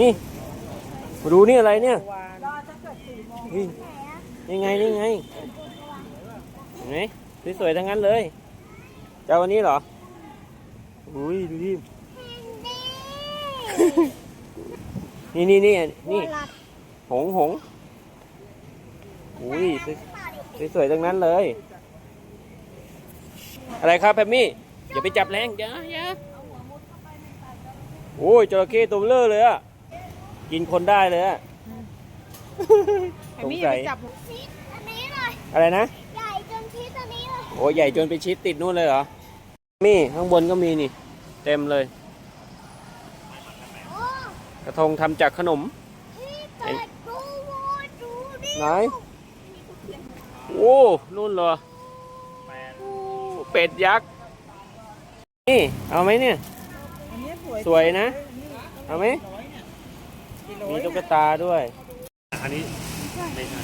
นี่มาดูนี่อะไรเนี่ยวานนี่นี่ไงนี่ไงเห็นไหมสวยๆทั้งนั้นเลยเจ้าวันนี้เหรอ อุ้ยดูดิ นี่นี่นี่นี่หงส์หงส์อุ้ยสวยสวยๆทั้งนั้นเลย อะไรครับแพมมี่ อย่าไปจับแรงอย่าอย่าโอ้ยจระเข้ตัวเบลอเลยอะ กินคนได้เลยอะไอ้มี่อย่าไปจับชิดอันนี้เลยอะไรนะ ใหญ่จนชิดอันนี้เลยโอ้ใหญ่จนไปชิดติดนู่นเลยเหรอมีข้างบนก็มีนี่ เต็มเลย โอ้กระทงทำจากขนม พี่เปิดดูโว้ยดูดิไหน โอ้นู่นเหรอโอ้เป็ดยักษ์นี่เอาไหมเนี่ย อันนี้สวยสวยนะ เอาไหมกิโล มีตุ๊กตาด้วย อันนี้ไม่ใช่